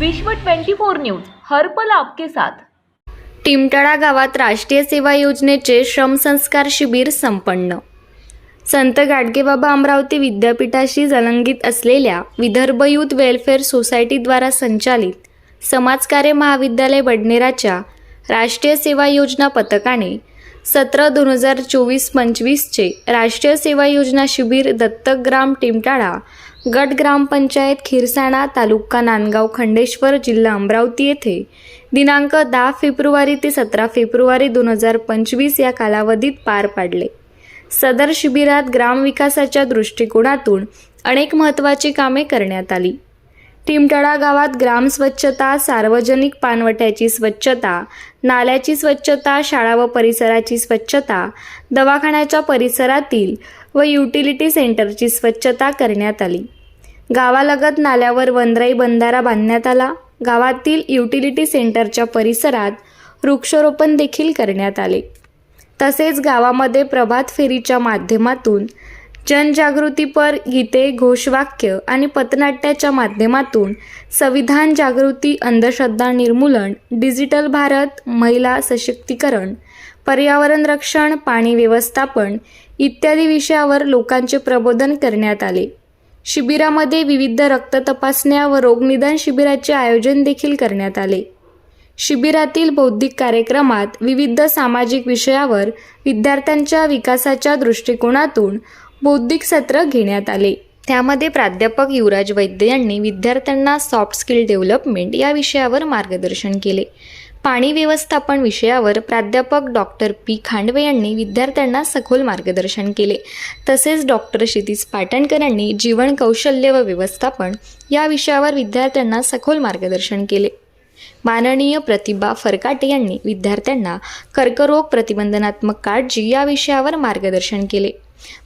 विश्व 24 न्यूज हरपल आपके साथ. टिमटाळा गावात राष्ट्रीय सेवा योजनेचे श्रमसंस्कार शिबिर संपन्न. संत गाडगेबाबा अमरावती विद्यापीठाशी जलंगित असलेल्या विदर्भ युथ वेलफेअर सोसायटीद्वारा संचालित समाजकार्य महाविद्यालय बडनेराच्या राष्ट्रीय सेवा योजना पथकाने सतरा दोन हजार चोवीस पंचवीसचे राष्ट्रीय सेवा योजना शिबिर दत्तक ग्राम टिमटाळा गट ग्रामपंचायत खिरसाणा तालुका नांदगाव खंडेश्वर जिल्हा अमरावती येथे दिनांक दहा फेब्रुवारी ते सतरा फेब्रुवारी दोन हजार पंचवीस या कालावधीत पार पाडले. सदर शिबिरात ग्रामविकासाच्या दृष्टिकोनातून अनेक महत्त्वाची कामे करण्यात आली. टिमटळा गावात ग्राम स्वच्छता सार्वजनिक पानवट्याची स्वच्छता नाल्याची स्वच्छता शाळा व परिसराची स्वच्छता दवाखान्याच्या परिसरातील व युटिलिटी सेंटरची स्वच्छता करण्यात आली. गावालगत नाल्यावर वनराई बंधारा बांधण्यात आला. गावातील युटिलिटी सेंटरच्या परिसरात वृक्षारोपण देखील करण्यात आले. तसेच गावामध्ये प्रभात फेरीच्या माध्यमातून जनजागृतीपर गीते घोषवाक्य आणि पथनाट्याच्या माध्यमातून संविधान जागृती अंधश्रद्धा निर्मूलन डिजिटल भारत महिला सशक्तीकरण पर्यावरण रक्षण पाणी व्यवस्थापन इत्यादी विषयावर लोकांचे प्रबोधन करण्यात आले. शिबिरामध्ये विविध रक्त तपासण्या व रोगनिदान शिबिराचे आयोजन देखील करण्यात आले. शिबिरातील बौद्धिक कार्यक्रमात विविध सामाजिक विषयावर विद्यार्थ्यांच्या विकासाच्या दृष्टिकोनातून बौद्धिक सत्र घेण्यात आले. त्यामध्ये प्राध्यापक युवराज वैद्य यांनी विद्यार्थ्यांना सॉफ्ट स्किल डेव्हलपमेंट या विषयावर मार्गदर्शन केले. पाणी व्यवस्थापन विषयावर प्राध्यापक डॉक्टर पी खांडवे यांनी विद्यार्थ्यांना सखोल मार्गदर्शन केले. तसेच डॉक्टर क्षितिज पाटणकर यांनी जीवन कौशल्य व व्यवस्थापन या विषयावर विद्यार्थ्यांना सखोल मार्गदर्शन केले. माननीय प्रतिभा फरकाटे यांनी विद्यार्थ्यांना कर्करोग प्रतिबंधनात्मक काळजी या विषयावर मार्गदर्शन केले.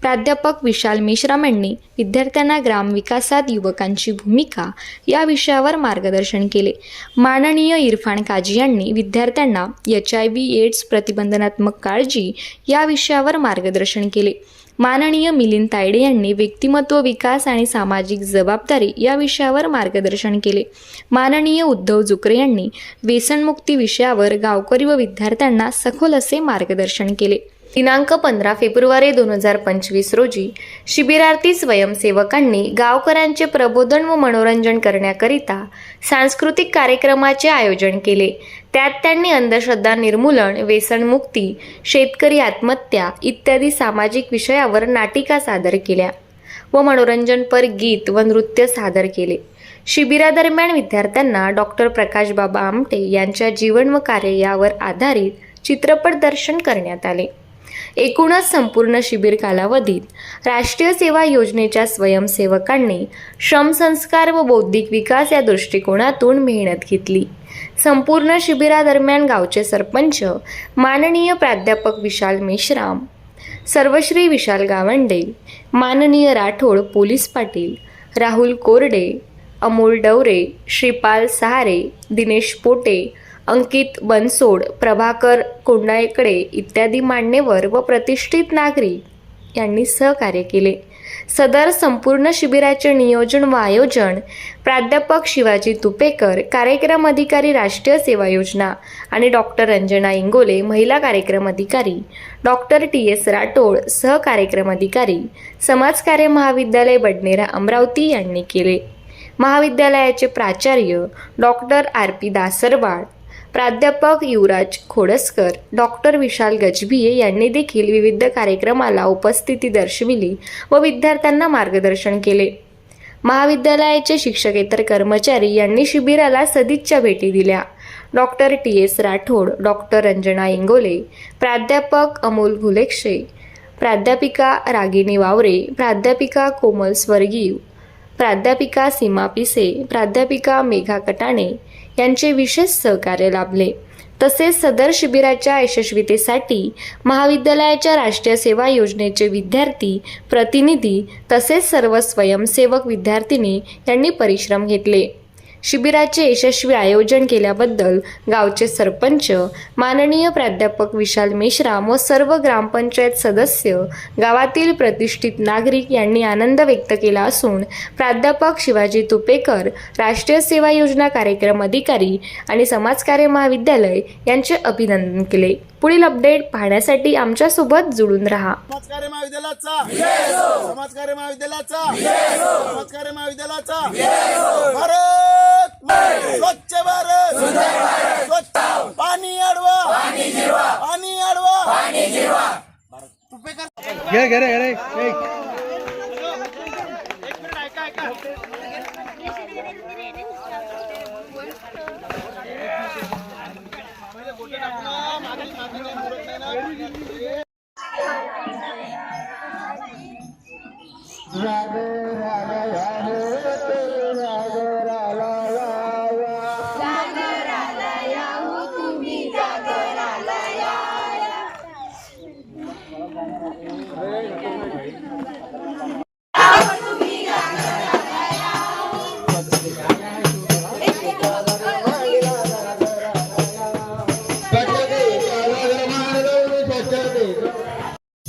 प्राध्यापक विशाल मेश्राम यांनी विद्यार्थ्यांना ग्रामविकासात युवकांची भूमिका या विषयावर मार्गदर्शन केले. माननीय इरफान काजी यांनी विद्यार्थ्यांना एच आय व्ही एड्स प्रतिबंधनात्मक काळजी या विषयावर मार्गदर्शन केले. माननीय मिलिंद तायडे यांनी व्यक्तिमत्व विकास आणि सामाजिक जबाबदारी या विषयावर मार्गदर्शन केले. माननीय उद्धव जुकरे यांनी व्यसनमुक्ती विषयावर गावकरी व विद्यार्थ्यांना सखोल असे मार्गदर्शन केले. दिनांक पंधरा फेब्रुवारी दोन हजार पंचवीस रोजी शिबिरार्थी स्वयंसेवकांनी गावकऱ्यांचे प्रबोधन व मनोरंजन करण्याकरिता सांस्कृतिक कार्यक्रमाचे आयोजन केले. त्यात त्यांनी अंधश्रद्धा निर्मूलन व्यसनमुक्ती शेतकरी आत्महत्या इत्यादी सामाजिक विषयावर नाटिका सादर केल्या व मनोरंजनपर गीत व नृत्य सादर केले. शिबिरादरम्यान विद्यार्थ्यांना डॉक्टर प्रकाश बाबा आमटे यांच्या जीवन व कार्य यावर आधारित चित्रपट दर्शन करण्यात आले. एकूणच संपूर्ण शिबिर कालावधीत राष्ट्रीय सेवा योजनेच्या स्वयंसेवकांनी श्रमसंस्कार व बौद्धिक विकास या दृष्टिकोनातून मेहनत घेतली. संपूर्ण शिबिरादरम्यान गावचे सरपंच माननीय प्राध्यापक विशाल मेश्राम सर्वश्री विशाल गावंडे माननीय राठोड पोलीस पाटील राहुल कोरडे अमोल डवरे श्रीपाल सहारे दिनेश पोटे अंकित बनसोड प्रभाकर कोंडाळेकडे इत्यादी मान्यवर व प्रतिष्ठित नागरिक यांनी सहकार्य केले. सदर संपूर्ण शिबिराचे नियोजन व आयोजन प्राध्यापक शिवाजी तुपेकर कार्यक्रम अधिकारी राष्ट्रीय सेवा योजना आणि डॉक्टर रंजना इंगोले महिला कार्यक्रम अधिकारी डॉक्टर टी एस राठोड सहकार्यक्रम अधिकारी समाजकार्य महाविद्यालय बडनेरा अमरावती यांनी केले. महाविद्यालयाचे प्राचार्य डॉक्टर आर पी दासरवाड प्राध्यापक युवराज खोडसकर डॉक्टर विशाल गजभिये यांनी देखील विविध कार्यक्रमाला उपस्थिती दर्शविली व विद्यार्थ्यांना मार्गदर्शन केले. महाविद्यालयाचे शिक्षकेतर कर्मचारी यांनी शिबिराला सदिच्छा भेटी दिल्या. Doctor T S Rathod doctor Ranjana Ingole प्राध्यापक अमोल घुलेक्षे प्राध्यापिका रागिनी वावरे प्राध्यापिका कोमल स्वर्गीय प्राध्यापिका सीमा पिसे प्राध्यापिका मेघा कटाणे यांचे विशेष सहकार्य लाभले. तसेच सदर शिबिराच्या यशस्वीतेसाठी महाविद्यालयाच्या राष्ट्रीय सेवा योजनेचे विद्यार्थी प्रतिनिधी तसेच सर्व स्वयंसेवक विद्यार्थिनी यांनी परिश्रम घेतले. शिबिराचे यशस्वी आयोजन केल्याबद्दल गावचे सरपंच माननीय प्राध्यापक विशाल मेश्राम व सर्व ग्रामपंचायत सदस्य गावातील प्रतिष्ठित नागरिक यांनी आनंद व्यक्त केला असून प्राध्यापक शिवाजी तुपेकर राष्ट्रीय सेवा योजना कार्यक्रम अधिकारी आणि समाजकार्य महाविद्यालय यांचे अभिनंदन केले. पुढील अपडेट पाहण्यासाठी आमच्यासोबत जुळून राहा. समाजकार्य महाविद्यालयाचा. समाजकार्य महाविद्यालयाचा. समाजकार्य महाविद्यालयाचा. स्वच्छ भारत! स्वच्छ पाणी अडवा पाणी अडवा घे घे रे घे.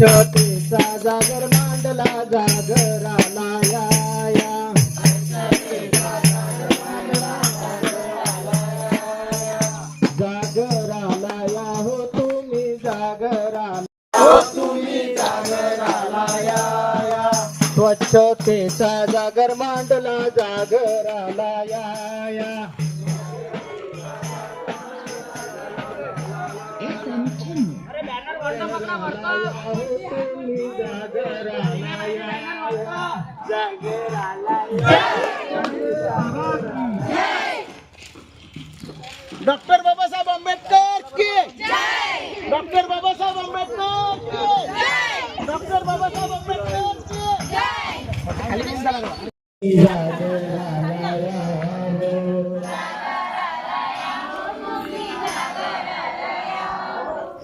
रे जागर मांडला जागराला या या. जागराला या हो तुम्ही जागराला हो तुम्ही जागराला या या. स्वच्छतेचा जागर मांडला जागराला या या डॉक्टर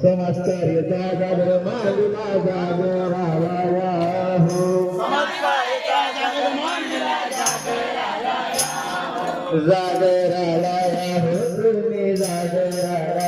समाजकार्य जागर मालिला जागराला हो जागराला हो तुम्ही जागराला